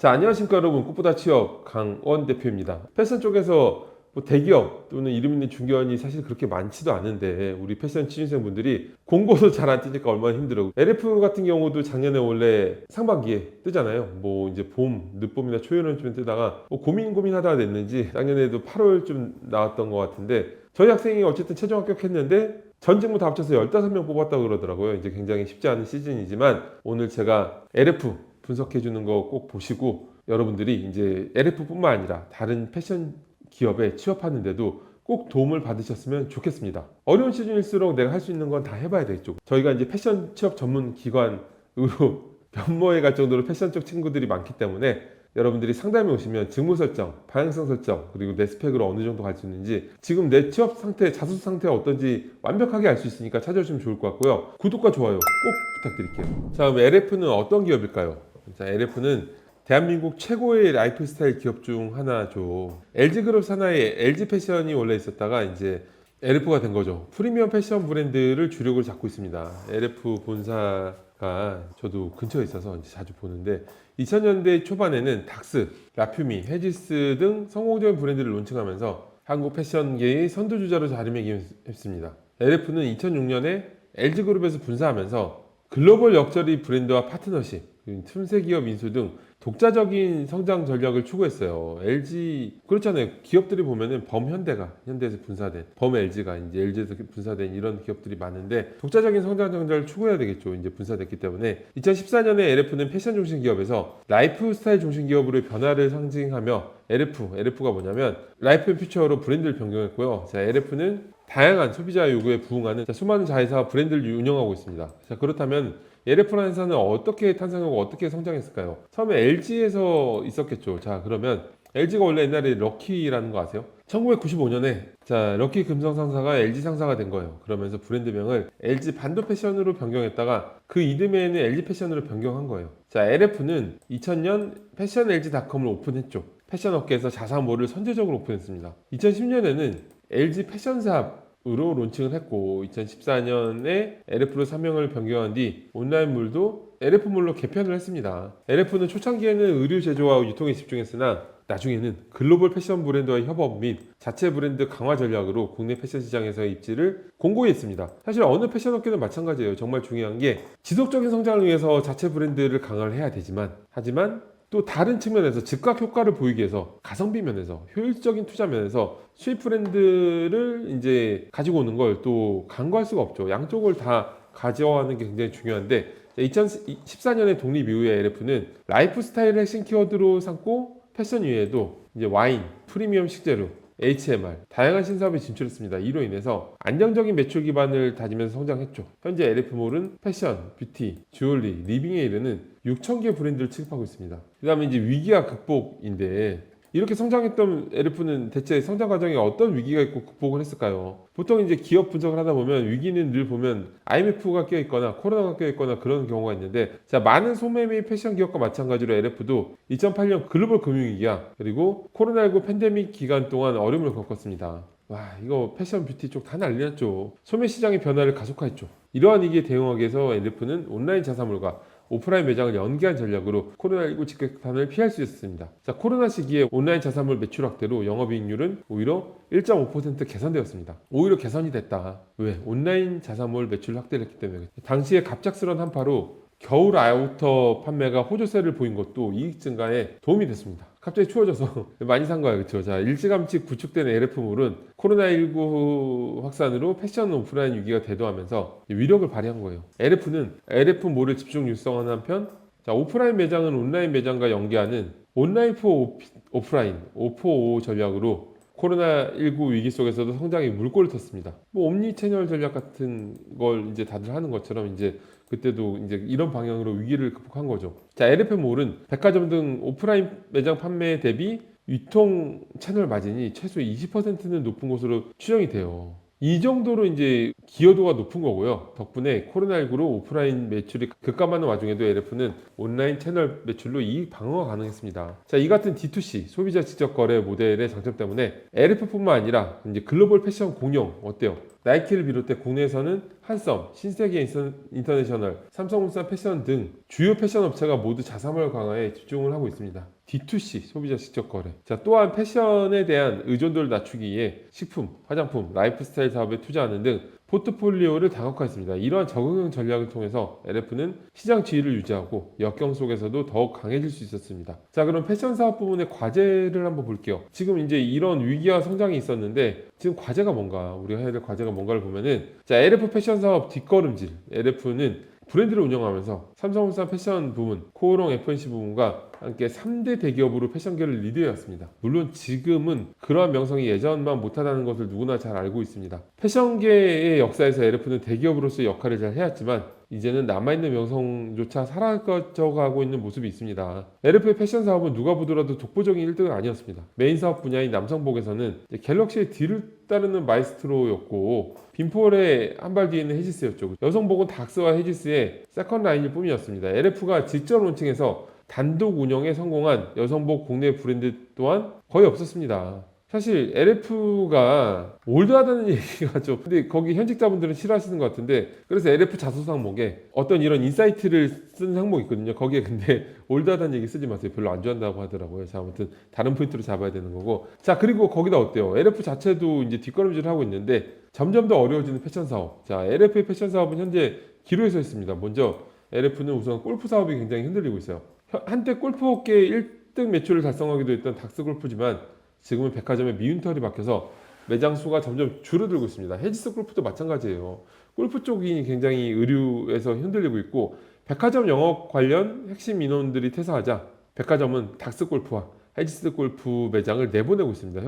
자, 안녕하십니까 여러분. 꽃보다 취업 강원 대표입니다. 패션 쪽에서 뭐 대기업 또는 이름 있는 중견이 사실 그렇게 많지도 않은데 우리 패션 취준생 분들이 공고도 잘 안 뜨니까 얼마나 힘들어. LF 같은 경우도 작년에 원래 상반기에 뜨잖아요. 뭐 이제 봄, 늦봄이나 초여름쯤 뜨다가 뭐 고민 고민하다가 됐는지 작년에도 8월쯤 나왔던 것 같은데 저희 학생이 어쨌든 최종 합격했는데 전 직무 다 합쳐서 15명 뽑았다고 그러더라고요. 이제 굉장히 쉽지 않은 시즌이지만 오늘 제가 LF 분석해 주는 거 꼭 보시고 여러분들이 이제 LF뿐만 아니라 다른 패션 기업에 취업하는데도 꼭 도움을 받으셨으면 좋겠습니다. 어려운 시즌일수록 내가 할 수 있는 건 다 해봐야 되겠죠. 저희가 이제 패션 취업 전문 기관으로 변모해 갈 정도로 패션 쪽 친구들이 많기 때문에 여러분들이 상담에 오시면 직무 설정, 방향성 설정, 그리고 내 스펙으로 어느 정도 갈 수 있는지 지금 내 취업 상태, 자수 상태가 어떤지 완벽하게 알 수 있으니까 찾아주시면 좋을 것 같고요. 구독과 좋아요 꼭 부탁드릴게요. 자, 그럼 LF는 어떤 기업일까요? 자, LF는 대한민국 최고의 라이프 스타일 기업 중 하나죠. LG그룹 산하에 LG 패션이 원래 있었다가 이제 LF가 된 거죠. 프리미엄 패션 브랜드를 주력으로 잡고 있습니다. LF 본사가 저도 근처에 있어서 자주 보는데 2000년대 초반에는 닥스, 라퓨미, 헤지스 등 성공적인 브랜드를 론칭하면서 한국 패션계의 선두주자로 자리매김했습니다. LF는 2006년에 LG그룹에서 분사하면서 글로벌 역저리 브랜드와 파트너십, 틈새 기업 인수 등 독자적인 성장 전략을 추구했어요. LG 그렇잖아요. 기업들이 보면은 범현대가 현대에서 분사된 범 LG가 이제 LG에서 분사된 이런 기업들이 많은데 독자적인 성장 전략을 추구해야 되겠죠. 이제 분사됐기 때문에 2014년에 LF는 패션 중심 기업에서 라이프 스타일 중심 기업으로 변화를 상징하며 LF, LF가 뭐냐면 라이프 앤 퓨처로 브랜드를 변경했고요. 자, LF는 다양한 소비자 요구에 부응하는 자, 수많은 자회사와 브랜드를 운영하고 있습니다. 자, 그렇다면 LF라는 회사는 어떻게 탄생하고 어떻게 성장했을까요? 처음에 LG에서 있었겠죠. 자, 그러면 LG가 원래 옛날에 럭키라는 거 아세요? 1995년에 자 럭키 금성 상사가 LG 상사가 된 거예요. 그러면서 브랜드명을 LG 반도 패션으로 변경했다가 그 이듬해에는 LG 패션으로 변경한 거예요. 자 LF는 2000년 패션 LG닷컴을 오픈했죠. 패션 업계에서 자사몰을 선제적으로 오픈했습니다. 2010년에는 LG 패션샵 으로 론칭을 했고 2014년에 LF로 사명을 변경한 뒤 온라인물도 LF물로 개편을 했습니다. LF는 초창기에는 의류 제조와 유통에 집중했으나 나중에는 글로벌 패션 브랜드와의 협업 및 자체 브랜드 강화 전략으로 국내 패션 시장에서의 입지를 공고히 했습니다. 사실 어느 패션 업계는 마찬가지예요. 정말 중요한 게 지속적인 성장을 위해서 자체 브랜드를 강화를 해야 되지만 하지만 또 다른 측면에서 즉각 효과를 보이기 위해서 가성비 면에서 효율적인 투자 면에서 수입 브랜드를 이제 가지고 오는 걸 또 간과할 수가 없죠. 양쪽을 다 가져가는 게 굉장히 중요한데 2014년에 독립 이후에 LF는 라이프 스타일을 핵심 키워드로 삼고 패션 이외에도 이제 와인, 프리미엄 식재료, HMR 다양한 신사업에 진출했습니다. 이로 인해서 안정적인 매출 기반을 다지면서 성장했죠. 현재 LF몰은 패션, 뷰티, 주얼리, 리빙에 이르는 6,000개 브랜드를 취급하고 있습니다. 그 다음에 이제 위기와 극복인데 이렇게 성장했던 LF는 대체 성장 과정에 어떤 위기가 있고 극복을 했을까요? 보통 이제 기업 분석을 하다 보면 위기는 늘 보면 IMF가 껴 있거나 코로나가 껴 있거나 그런 경우가 있는데 자 많은 소매매 패션 기업과 마찬가지로 LF도 2008년 글로벌 금융위기야 그리고 코로나19 팬데믹 기간 동안 어려움을 겪었습니다. 와 이거 패션 뷰티 쪽 다 난리 났죠. 소매 시장의 변화를 가속화했죠. 이러한 위기에 대응하기 위해서 LF는 온라인 자사몰과 오프라인 매장을 연계한 전략으로 코로나19 직격탄을 피할 수 있었습니다. 자, 코로나 시기에 온라인 자사몰 매출 확대로 영업이익률은 오히려 1.5% 개선되었습니다. 오히려 개선이 됐다. 왜? 온라인 자사몰 매출 확대를 했기 때문에. 당시에 갑작스런 한파로 겨울 아우터 판매가 호조세를 보인 것도 이익 증가에 도움이 됐습니다. 갑자기 추워져서 많이 산 거야, 그렇죠? 자, 일찌감치 구축된 LF몰은 코로나19 확산으로 패션 오프라인 위기가 대두하면서 위력을 발휘한 거예요. LF는 LF몰을 집중 육성하는 한편, 자, 오프라인 매장은 온라인 매장과 연계하는 온라인 포 오프라인, 오포오 전략으로 코로나19 위기 속에서도 성장이 물꼬를 텄습니다. 뭐 옴니 채널 전략 같은 걸 이제 다들 하는 것처럼 이제 그때도 이제 이런 방향으로 위기를 극복한 거죠. 자, LF몰은 백화점 등 오프라인 매장 판매 대비 유통 채널 마진이 최소 20%는 높은 것으로 추정이 돼요. 이 정도로 이제 기여도가 높은 거고요. 덕분에 코로나19로 오프라인 매출이 급감하는 와중에도 LF는 온라인 채널 매출로 이익 방어가 가능했습니다. 자, 이 같은 D2C 소비자 직접 거래 모델의 장점 때문에 LF뿐만 아니라 이제 글로벌 패션 공룡 어때요? 나이키를 비롯해 국내에서는 한썸, 신세계 인터- 인터내셔널, 삼성물산 패션 등 주요 패션 업체가 모두 자사몰 강화에 집중을 하고 있습니다. D2C 소비자 직접 거래. 자, 또한 패션에 대한 의존도를 낮추기 위해 식품, 화장품, 라이프스타일 사업에 투자하는 등 포트폴리오를 다각화했습니다. 이러한 적응형 전략을 통해서 LF는 시장 지위를 유지하고 역경 속에서도 더욱 강해질 수 있었습니다. 자, 그럼 패션 사업 부분의 과제를 한번 볼게요. 지금 이제 이런 위기와 성장이 있었는데 지금 과제가 뭔가 우리가 해야 될 과제가 뭔가를 보면은 자, LF 패션 사업 뒷걸음질. LF는 브랜드를 운영하면서 삼성물산 패션 부문, 코오롱 FNC 부문과 함께 3대 대기업으로 패션계를 리드해왔습니다. 물론 지금은 그러한 명성이 예전만 못하다는 것을 누구나 잘 알고 있습니다. 패션계의 역사에서 LF는 대기업으로서의 역할을 잘 해왔지만 이제는 남아있는 명성조차 사라져가고 있는 모습이 있습니다. LF의 패션 사업은 누가 보더라도 독보적인 1등은 아니었습니다. 메인 사업 분야인 남성복에서는 갤럭시의 뒤를 따르는 마이스트로였고 빈폴의 한 발 뒤에는 헤지스였죠. 여성복은 닥스와 헤지스의 세컨 라인일 뿐이었습니다. LF가 직접 론칭해서 단독 운영에 성공한 여성복 국내 브랜드 또한 거의 없었습니다. 사실 LF가 올드하다는 얘기가 좀 근데 거기 현직자분들은 싫어하시는 것 같은데 그래서 LF 자소 항목에 어떤 이런 인사이트를 쓴 항목이 있거든요. 거기에 근데 올드하다는 얘기 쓰지 마세요. 별로 안 좋아한다고 하더라고요. 자 아무튼 다른 포인트로 잡아야 되는 거고 자 그리고 거기다 어때요? LF 자체도 이제 뒷걸음질을 하고 있는데 점점 더 어려워지는 패션 사업. 자 LF의 패션 사업은 현재 기로에 서 있습니다. 먼저 LF는 우선 골프 사업이 굉장히 흔들리고 있어요. 현- 한때 골프 업계 1등 매출을 달성하기도 했던 닥스 골프지만 지금은 백화점의 미운털이 박혀서 매장 수가 점점 줄어들고 있습니다. 헤지스 골프도 마찬가지예요. 골프 쪽이 굉장히 의류에서 흔들리고 있고 백화점 영업 관련 핵심 인원들이 퇴사하자 백화점은 닥스 골프와 헤지스 골프 매장을 내보내고 있습니다.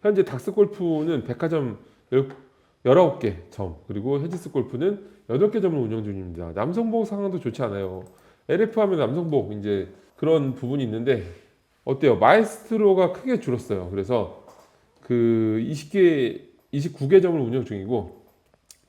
현재 닥스 골프는 백화점 19개 점 그리고 헤지스 골프는 8개 점을 운영 중입니다. 남성복 상황도 좋지 않아요. LF 하면 남성복 이제 그런 부분이 있는데 어때요? 마에스트로가 크게 줄었어요. 그래서 그 20개, 29개 점을 운영 중이고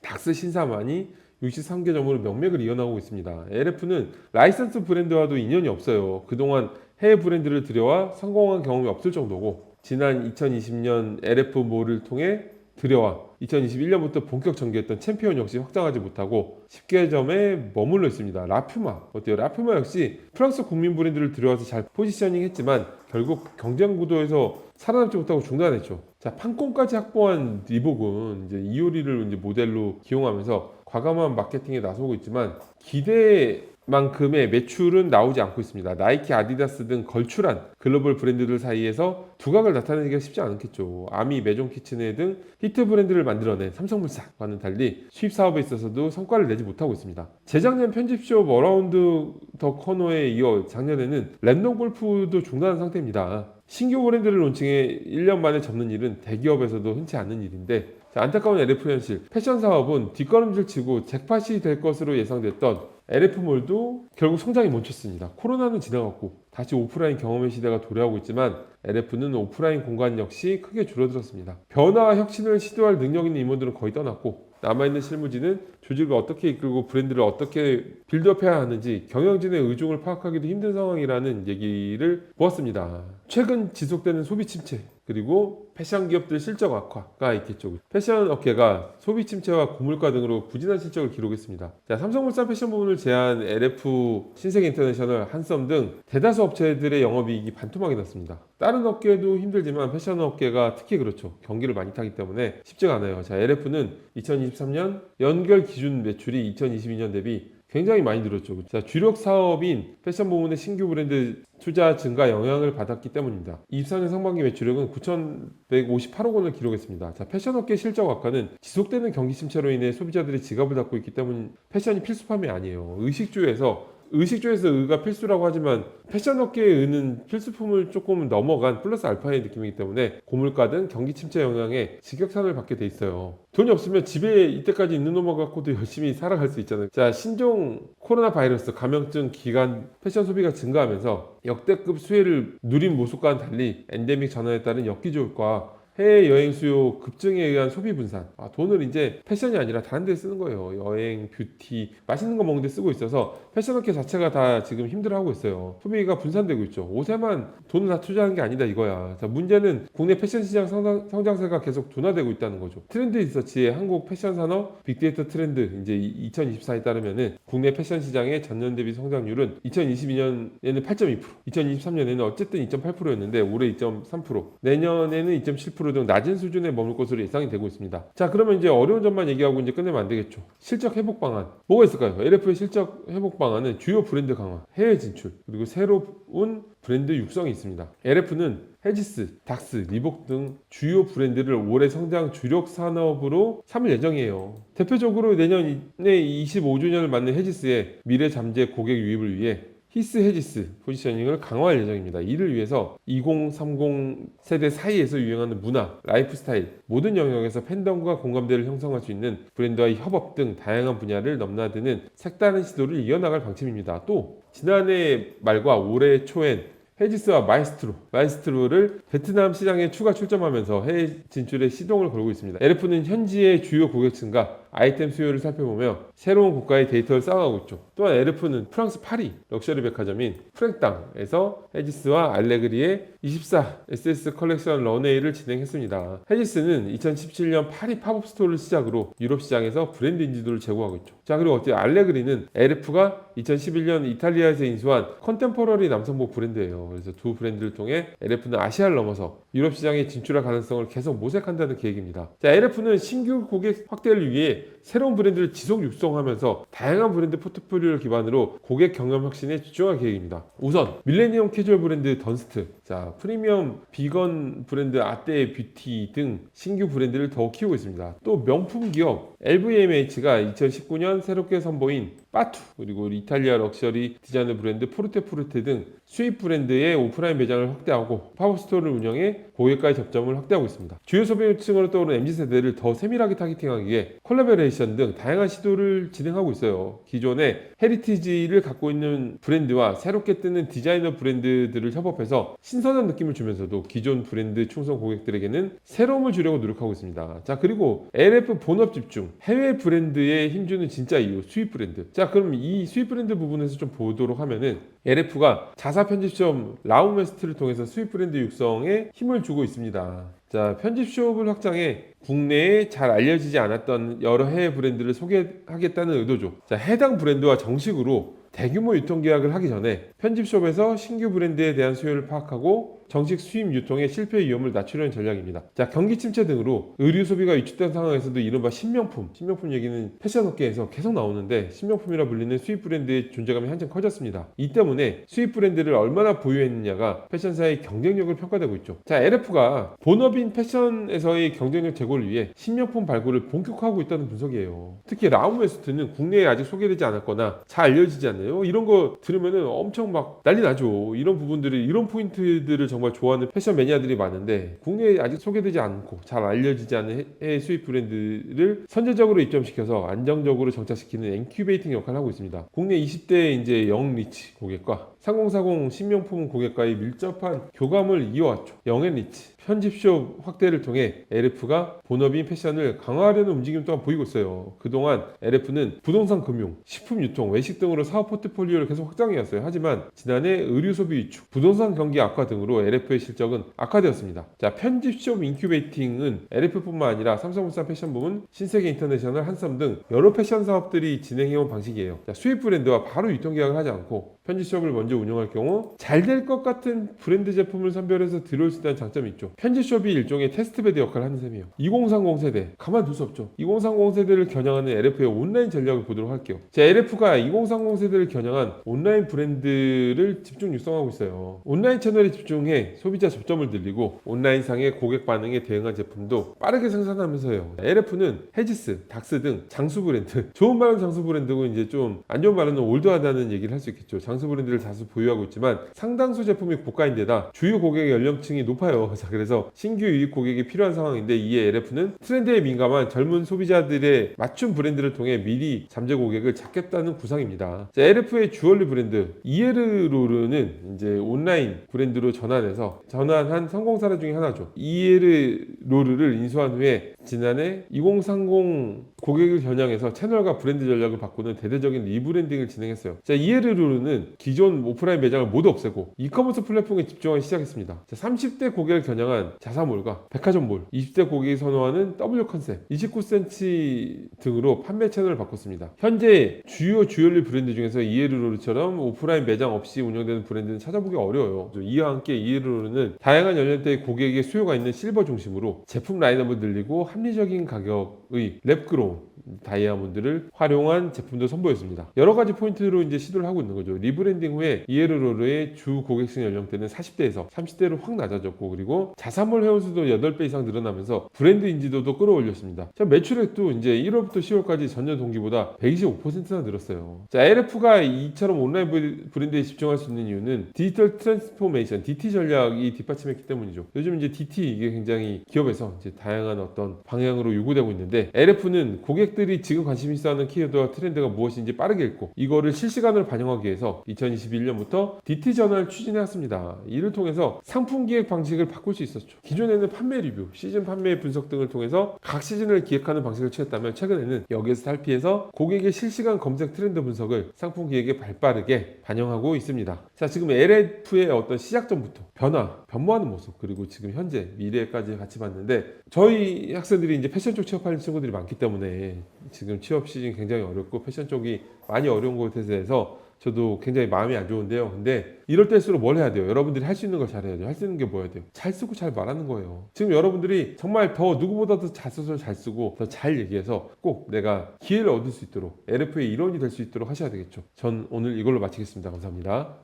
닥스 신사만이 63개 점으로 명맥을 이어나가고 있습니다. LF는 라이선스 브랜드와도 인연이 없어요. 그동안 해외 브랜드를 들여와 성공한 경험이 없을 정도고 지난 2020년 LF몰을 통해 들여와 2021년부터 본격 전개했던 챔피언 역시 확장하지 못하고 10개 점에 머물러 있습니다. 라퓨마 어때요? 라퓨마 역시 프랑스 국민 브랜드를 들여와서 잘 포지셔닝 했지만 결국 경쟁 구도에서 살아남지 못하고 중단했죠. 자, 판권까지 확보한 리복은 이제 이효리를 이제 모델로 기용하면서 과감한 마케팅에 나서고 있지만 기대 만큼의 매출은 나오지 않고 있습니다. 나이키, 아디다스 등 걸출한 글로벌 브랜드들 사이에서 두각을 나타내기가 쉽지 않겠죠. 아미, 메종 키친에 등 히트 브랜드를 만들어낸 삼성물산과는 달리 수입 사업에 있어서도 성과를 내지 못하고 있습니다. 재작년 편집쇼 머라운드 더 커너에 이어 작년에는 랜덤 골프도 중단한 상태입니다. 신규 브랜드를 론칭해 1년 만에 접는 일은 대기업에서도 흔치 않은 일인데 자, 안타까운 LF 현실 패션 사업은 뒷걸음질 치고 잭팟이 될 것으로 예상됐던 LF몰도 결국 성장이 멈췄습니다. 코로나는 지나갔고 다시 오프라인 경험의 시대가 도래하고 있지만 LF는 오프라인 공간 역시 크게 줄어들었습니다. 변화와 혁신을 시도할 능력 있는 임원들은 거의 떠났고 남아있는 실무진은 조직을 어떻게 이끌고 브랜드를 어떻게 빌드업해야 하는지 경영진의 의중을 파악하기도 힘든 상황이라는 얘기를 보았습니다. 최근 지속되는 소비 침체 그리고 패션 기업들 실적 악화가 있겠죠. 패션 업계가 소비 침체와 고물가 등으로 부진한 실적을 기록했습니다. 자, 삼성물산 패션 부문을 제한 LF, 신세계 인터내셔널, 한썸 등 대다수 업체들의 영업이익이 반토막이 났습니다. 다른 업계도 힘들지만 패션 업계가 특히 그렇죠. 경기를 많이 타기 때문에 쉽지가 않아요. 자, LF는 2023년 연결 기준 매출이 2022년 대비 굉장히 많이 늘었죠. 자, 주력 사업인 패션 부문의 신규 브랜드 투자 증가 영향을 받았기 때문입니다. 24년 상반기 매출액은 9,158억 원을 기록했습니다. 자, 패션업계 실적 악화는 지속되는 경기 침체로 인해 소비자들이 지갑을 닫고 있기 때문 패션이 필수품이 아니에요. 의식주에서 의식주에서 의가 필수라고 하지만 패션업계의 의는 필수품을 조금 넘어간 플러스 알파의 느낌이기 때문에 고물가 등 경기 침체 영향에 직격탄을 받게 돼 있어요. 돈이 없으면 집에 이때까지 있는 놈만 갖고도 열심히 살아갈 수 있잖아요. 자, 신종 코로나 바이러스 감염증 기간 패션 소비가 증가하면서 역대급 수혜를 누린 모습과는 달리 엔데믹 전환에 따른 역기조과 해외 여행 수요 급증에 의한 소비 분산. 아, 돈을 이제 패션이 아니라 다른 데 쓰는 거예요. 여행, 뷰티, 맛있는 거 먹는 데 쓰고 있어서 패션업계 자체가 다 지금 힘들어하고 있어요. 소비가 분산되고 있죠. 옷에만 돈을 다 투자하는 게 아니다 이거야. 자, 문제는 국내 패션 시장 성장, 성장세가 계속 둔화되고 있다는 거죠. 트렌드 리서치의 한국 패션 산업 빅데이터 트렌드 이제 2024에 따르면은 국내 패션 시장의 전년 대비 성장률은 2022년에는 8.2%, 2023년에는 어쨌든 2.8%였는데 올해 2.3%, 내년에는 2.7%등 낮은 수준에 머물 것으로 예상이 되고 있습니다. 자, 그러면 이제 어려운 점만 얘기하고 이제 끝내면 안 되겠죠. 실적 회복 방안 뭐가 있을까요? LF의 실적 회복 방안은 주요 브랜드 강화, 해외 진출, 그리고 새로운 브랜드 육성이 있습니다. LF는 헤지스, 닥스, 리복 등 주요 브랜드를 올해 성장 주력 산업으로 삼을 예정이에요. 대표적으로 내년에 25주년을 맞는 헤지스의 미래 잠재 고객 유입을 위해 히스 헤지스 포지셔닝을 강화할 예정입니다. 이를 위해서 2030 세대 사이에서 유행하는 문화, 라이프 스타일 모든 영역에서 팬덤과 공감대를 형성할 수 있는 브랜드와의 협업 등 다양한 분야를 넘나드는 색다른 시도를 이어나갈 방침입니다. 또 지난해 말과 올해 초엔 헤지스와 마이스트로, 마이스트로를 베트남 시장에 추가 출점하면서 해외 진출에 시동을 걸고 있습니다. LF는 현지의 주요 고객층과 아이템 수요를 살펴보며 새로운 국가의 데이터를 쌓아가고 있죠. 또한 LF는 프랑스 파리 럭셔리 백화점인 프랭땅에서 헤지스와 알레그리의 24 SS 컬렉션 런웨이를 진행했습니다. 헤지스는 2017년 파리 팝업 스토어를 시작으로 유럽 시장에서 브랜드 인지도를 제고하고 있죠. 자 그리고 어때요? 알레그리는 LF가 2011년 이탈리아에서 인수한 컨템포러리 남성복 브랜드예요. 그래서 두 브랜드를 통해 LF는 아시아를 넘어서 유럽 시장에 진출할 가능성을 계속 모색한다는 계획입니다. 자, LF는 신규 고객 확대를 위해 새로운 브랜드를 지속 육성하면서 다양한 브랜드 포트폴리오를 기반으로 고객 경험 혁신에 집중할 계획입니다. 우선 밀레니엄 캐주얼 브랜드 던스트, 자 프리미엄 비건 브랜드 아떼 뷰티 등 신규 브랜드를 더 키우고 있습니다. 또 명품 기업 LVMH가 2019년 새롭게 선보인 빠투 그리고 이탈리아 럭셔리 디자이너 브랜드 포르테포르테 등 수입 브랜드의 오프라인 매장을 확대하고 팝업 스토어를 운영해 고객과의 접점을 확대하고 있습니다. 주요 소비층으로 떠오르는 MZ세대를 더 세밀하게 타겟팅하기 위해 콜라보레이션 등 다양한 시도를 진행하고 있어요. 기존의 헤리티지를 갖고 있는 브랜드와 새롭게 뜨는 디자이너 브랜드들을 협업해서 신선한 느낌을 주면서도 기존 브랜드 충성 고객들에게는 새로움을 주려고 노력하고 있습니다. 자 그리고 LF 본업 집중 해외 브랜드에 힘주는 진짜 이유 수입 브랜드. 자 그럼 이 수입 브랜드 부분에서 좀 보도록 하면은 LF가 자사 편집점 라우메스트를 통해서 수입 브랜드 육성에 힘을 주고 있습니다. 자, 편집숍을 확장해 국내에 잘 알려지지 않았던 여러 해외 브랜드를 소개하겠다는 의도죠. 자, 해당 브랜드와 정식으로 대규모 유통 계약을 하기 전에 편집숍에서 신규 브랜드에 대한 수요를 파악하고 정식 수입 유통의 실패 위험을 낮추려는 전략입니다. 자, 경기 침체 등으로 의류 소비가 위축된 상황에서도 이른바 신명품, 신명품 얘기는 패션 업계에서 계속 나오는데 신명품이라 불리는 수입 브랜드의 존재감이 한층 커졌습니다. 이 때문에 수입 브랜드를 얼마나 보유했느냐가 패션사의 경쟁력을 평가되고 있죠. 자, LF가 본업인 패션에서의 경쟁력 제고를 위해 신명품 발굴을 본격화하고 있다는 분석이에요. 특히 라움웨스트는 국내에 아직 소개되지 않았거나 잘 알려지지 않나요? 이런 거 들으면은 엄청 막 난리 나죠. 이런 부분들이 이런 포인트들을 정말 좋아하는 패션 매니아들이 많은데 국내에 아직 소개되지 않고 잘 알려지지 않은 해외 수입 브랜드를 선제적으로 입점시켜서 안정적으로 정착시키는 인큐베이팅 역할을 하고 있습니다. 국내 20대 이제 영리치 고객과 3040 신명품 고객과의 밀접한 교감을 이어왔죠. 영앤리치 편집숍 확대를 통해 LF가 본업인 패션을 강화하려는 움직임 또한 보이고 있어요. 그동안 LF는 부동산 금융, 식품 유통, 외식 등으로 사업 포트폴리오를 계속 확장해 왔어요. 하지만 지난해 의류 소비 위축, 부동산 경기 악화 등으로 LF의 실적은 악화되었습니다. 자, 편집숍 인큐베이팅은 LF뿐만 아니라 삼성물산 패션 부문, 신세계 인터내셔널, 한섬 등 여러 패션 사업들이 진행해온 방식이에요. 자, 수입 브랜드와 바로 유통 계약을 하지 않고 편집숍을 먼저 운영할 경우 잘 될 것 같은 브랜드 제품을 선별해서 들어올 수 있다는 장점이 있죠. 편집숍이 일종의 테스트베드 역할을 하는 셈이에요. 2030 세대 가만둘 수 없죠. 2030 세대를 겨냥하는 LF의 온라인 전략을 보도록 할게요. 자, LF가 2030 세대를 겨냥한 온라인 브랜드를 집중 육성하고 있어요. 온라인 채널에 집중해 소비자 접점을 늘리고 온라인상의 고객 반응에 대응한 제품도 빠르게 생산하면서요. LF는 헤지스, 닥스 등 장수 브랜드 좋은 말은 장수 브랜드고 이제 좀 안 좋은 말은 올드하다는 얘기를 할 수 있겠죠. 장수 브랜드를 다수 보유하고 있지만 상당수 제품이 고가인데다 주요 고객의 연령층이 높아요. 자, 그래서 신규 유입 고객이 필요한 상황인데 이에 LF는 트렌드에 민감한 젊은 소비자들의 맞춤 브랜드를 통해 미리 잠재 고객을 찾겠다는 구상입니다. 자, LF의 주얼리 브랜드 이에르로르는 이제 온라인 브랜드로 전환해서 전환한 성공 사례 중에 하나죠. 이에르로르를 인수한 후에 지난해 2030 고객을 겨냥해서 채널과 브랜드 전략을 바꾸는 대대적인 리브랜딩을 진행했어요. 자, 이에르로르는 기존 오프라인 매장을 모두 없애고 이커머스 플랫폼에 집중하기 시작했습니다. 자, 30대 고객을 겨냥한 자사몰과 백화점몰, 20대 고객이 선호하는 W 컨셉, 29cm 등으로 판매 채널을 바꿨습니다. 현재 주요 주얼리 브랜드 중에서 이에르로르처럼 오프라인 매장 없이 운영되는 브랜드는 찾아보기 어려워요. 이와 함께 이에르로르는 다양한 연령대의 고객의 수요가 있는 실버 중심으로 제품 라인업을 늘리고 합리적인 가격의 랩그로운 다이아몬드를 활용한 제품도 선보였습니다. 여러 가지 포인트로 이제 시도를 하고 있는 거죠. 리브랜딩 후에 이에르로르의 주 고객층 연령대는 40대에서 30대로 확 낮아졌고 그리고 자사몰 회원수도 8배 이상 늘어나면서 브랜드 인지도도 끌어올렸습니다. 자, 매출액도 이제 1월부터 10월까지 전년 동기보다 125%나 늘었어요. 자, LF가 이처럼 온라인 브- 브랜드에 집중할 수 있는 이유는 디지털 트랜스포메이션, DT 전략이 뒷받침했기 때문이죠. 요즘 이제 DT 이게 굉장히 기업에서 이제 다양한 어떤 방향으로 요구되고 있는데 LF는 고객 들이 지금 관심 있어 하는 키워드와 트렌드가 무엇인지 빠르게 읽고 이거를 실시간으로 반영하기 위해서 2021년부터 DT 전환을 추진해왔습니다. 이를 통해서 상품 기획 방식을 바꿀 수 있었죠. 기존에는 판매 리뷰, 시즌 판매 분석 등을 통해서 각 시즌을 기획하는 방식을 취했다면 최근에는 여기에서 탈피해서 고객의 실시간 검색 트렌드 분석을 상품 기획에 발빠르게 반영하고 있습니다. 자, 지금 LF의 어떤 시작점부터 변화, 변모하는 모습, 그리고 지금 현재 미래까지 같이 봤는데 저희 학생들이 이제 패션 쪽 취업하는 친구들이 많기 때문에 지금 취업 시즌이 굉장히 어렵고 패션 쪽이 많이 어려운 곳에 대해서 저도 굉장히 마음이 안 좋은데요. 근데 이럴 때일수록 뭘 해야 돼요? 여러분들이 할 수 있는 걸 잘해야 돼요. 할 수 있는 게 뭐야 돼요? 잘 쓰고 잘 말하는 거예요. 지금 여러분들이 정말 더 누구보다도 잘 써서 잘 쓰고 더 잘 얘기해서 꼭 내가 기회를 얻을 수 있도록 LF의 일원이 될 수 있도록 하셔야 되겠죠. 전 오늘 이걸로 마치겠습니다. 감사합니다.